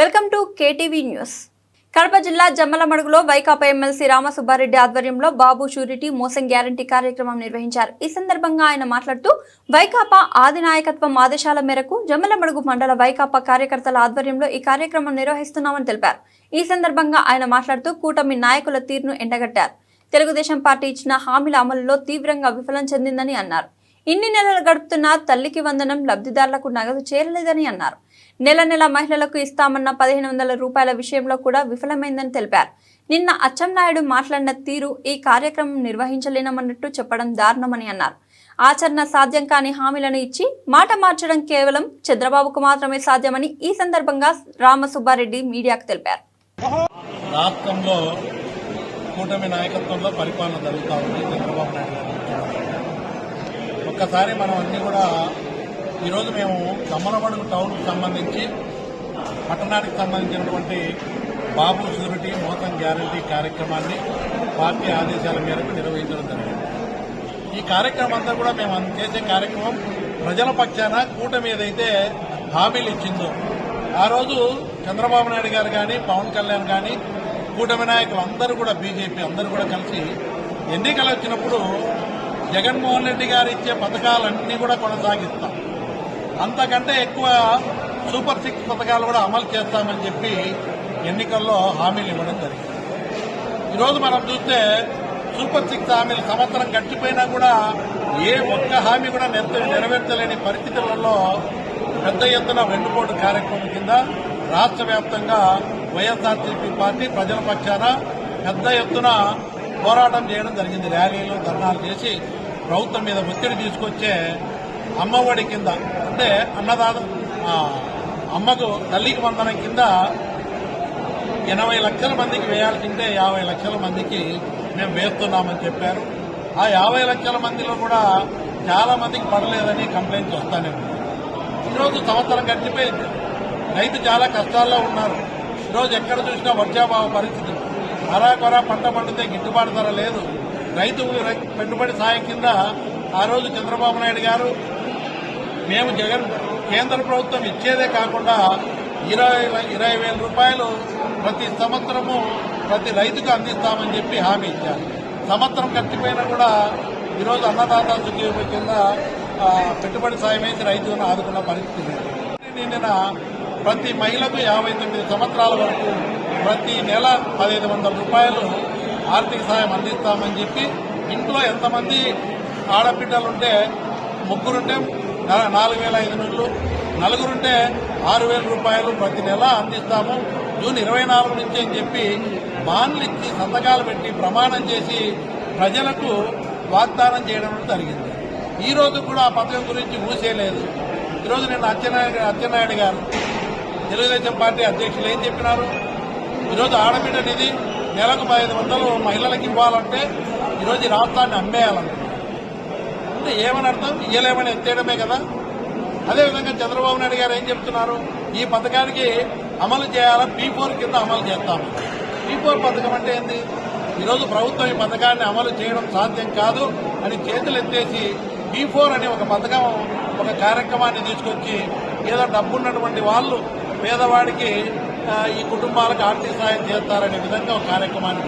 Welcome to KTV news. Kadapa జిల్లా జమ్మలమడుగులో Vaikapa MLC Ramasubba Reddy ఆధ్వర్యంలో బాబు షూరిటీ మోసం గ్యారంటీ కార్యక్రమం నిర్వహించారు. ఈ సందర్భంగా ఆయన మాట్లాడుతూ వైకాపా ఆదినాయకత్వం ఆదేశాల మేరకు జమ్మలమడుగు మండల వైకాపా కార్యకర్తల ఆధ్వర్యంలో ఈ కార్యక్రమం నిర్వహిస్తున్నామని తెలిపారు. ఈ సందర్భంగా ఆయన మాట్లాడుతూ కూటమి నాయకుల తీరును ఎండగట్టారు. తెలుగుదేశం పార్టీ ఇచ్చిన హామీల అమలులో తీవ్రంగా విఫలం చెందిందని అన్నారు. ఇన్ని నెలలు గడుపుతున్నా తల్లికి వందనం లబ్ధిదారులకు నగదు చేరలేదని అన్నారు. నెల నెల మహిళలకు ఇస్తామన్న పదిహేను వందల రూపాయల విషయంలో కూడా విఫలమైందని తెలిపారు. నిన్న అచ్చెన్నాయుడు మాట్లాడిన తీరు ఈ కార్యక్రమం నిర్వహించలేనమన్నట్టు చెప్పడం దారుణమని అన్నారు. ఆచరణ సాధ్యం కాని హామీలను ఇచ్చి మాట మార్చడం కేవలం చంద్రబాబుకు మాత్రమే సాధ్యమని ఈ సందర్భంగా రామసుబ్బారెడ్డి మీడియాకు తెలిపారు. రాష్ట్రంలో కూటమి నాయకత్వంలో పరిపాలన జరుగుతూ ఉంది. చంద్రబాబు నాయుడు ఒక్కసారి మనం అన్ని కూడా ఈరోజు మేము కమ్మలబడుగు టౌన్కు సంబంధించి పట్టణానికి సంబంధించినటువంటి బాబు షూరిటీ మోతం గ్యారంటీ కార్యక్రమాన్ని పార్టీ ఆదేశాల మేరకు నిర్వహించడం జరిగింది. ఈ కార్యక్రమం అంతా కూడా మేము చేసే కార్యక్రమం ప్రజల పక్షాన కూటమి ఏదైతే హామీలు ఇచ్చిందో ఆ రోజు చంద్రబాబు నాయుడు గారు కానీ పవన్ కళ్యాణ్ కానీ కూటమి నాయకులు అందరూ కూడా బీజేపీ అందరూ కూడా కలిసి ఎన్నికలు వచ్చినప్పుడు జగన్మోహన్ రెడ్డి గారు ఇచ్చే పథకాలన్నీ కూడా కొనసాగిస్తాం. అంతకంటే ఎక్కువ సూపర్ సిక్స్ పథకాలు కూడా అమలు చేస్తామని చెప్పి ఎన్నికల్లో హామీలు ఇవ్వడం జరిగింది. ఈరోజు మనం చూస్తే సూపర్ సిక్స్ హామీలు సంవత్సరం గడిచిపోయినా కూడా ఏ ఒక్క హామీ కూడా నెరవేర్చలేని పరిస్థితులలో పెద్ద ఎత్తున వెన్నుపోటు కార్యక్రమం కింద రాష్ట్ర వ్యాప్తంగా వైఎస్ఆర్సీపీ పార్టీ ప్రజల పక్షాన పెద్ద ఎత్తున పోరాటం చేయడం జరిగింది. ర్యాలీలు ధర్నాలు చేసి ప్రభుత్వం మీద ఒత్తిడి తీసుకొచ్చే అమ్మఒడి కింద అంటే అన్నదాత అమ్మకు తల్లికి వందనం కింద ఎనభై లక్షల మందికి వేయాల్సింటే యాభై లక్షల మందికి మేము వేస్తున్నామని చెప్పారు. ఆ యాభై లక్షల మందిలో కూడా చాలా మందికి పడలేదని కంప్లైంట్స్ వస్తానే ఉన్నాయి ఈరోజు సంవత్సరం గడిచిపోయింది. రైతు చాలా కష్టాల్లో ఉన్నారు. ఈరోజు ఎక్కడ చూసినా వర్షాభావ పరిస్థితి. అరాకొరా పంట పండితే గిట్టుబాటు ధర లేదు రైతు పెట్టుబడి సాయం కింద ఆ రోజు చంద్రబాబు నాయుడు గారు మేము జగన్ కేంద్ర ప్రభుత్వం ఇచ్చేదే కాకుండా ఇరవై ఇరవై వేల రూపాయలు ప్రతి సంవత్సరము ప్రతి రైతుకు అందిస్తామని చెప్పి హామీ ఇచ్చారు సంవత్సరం కట్టిపోయినా కూడా ఈరోజు అన్నదాత సుఖీప కింద పెట్టుబడి సాయం వేసి రైతులను ఆదుకున్న పరిస్థితి లేదు. నిండిన ప్రతి మహిళకు యాభై తొమ్మిది సంవత్సరాల వరకు ప్రతి నెల పదిహేను వందల రూపాయలు ఆర్థిక సహాయం అందిస్తామని చెప్పి ఇంట్లో ఎంతమంది ఆడబిడ్డలుంటే ముగ్గురుంటే నాలుగు వేల ఐదు నెలలు నలుగురుంటే ఆరు వేల రూపాయలు ప్రతి నెల అందిస్తాము. జూన్ ఇరవై నాలుగు నుంచి అని చెప్పి బాన్లు ఇచ్చి సంతకాలు పెట్టి ప్రమాణం చేసి ప్రజలకు వాగ్దానం చేయడం జరిగింది. ఈ రోజు కూడా ఆ పథకం గురించి ఊసేయలేదు ఈరోజు నిన్న అచ్చెన్నాయుడు అచ్చెన్నాయుడు గారు తెలుగుదేశం పార్టీ అధ్యక్షులు ఏం చెప్పినారు? ఈరోజు ఆడబిడ్డ నిధి నెలకు పదిహేను వందలు మహిళలకు ఇవ్వాలంటే ఈరోజు ఈ రాష్ట్రాన్ని అమ్మేయాలంటే. అంటే ఏమని అర్థం? ఇయ్యలేమని ఎత్తేయడమే కదా. అదేవిధంగా చంద్రబాబు నాయుడు గారు ఏం చెప్తున్నారు? ఈ పథకానికి అమలు చేయాలా? పీ ఫోర్ కింద అమలు చేస్తాము? పీ ఫోర్ పథకం అంటే ఏంది? ఈరోజు ప్రభుత్వం ఈ పథకాన్ని అమలు చేయడం సాధ్యం కాదు అని చేతులు ఎత్తేసి పీ ఫోర్ అనే ఒక పథకం ఒక కార్యక్రమాన్ని తీసుకొచ్చి ఏదో డబ్బున్నటువంటి వాళ్ళు పేదవాడికి ఈ కుటుంబాలకు ఆర్థిక సాయం చేస్తారనే విధంగా ఒక కార్యక్రమాన్ని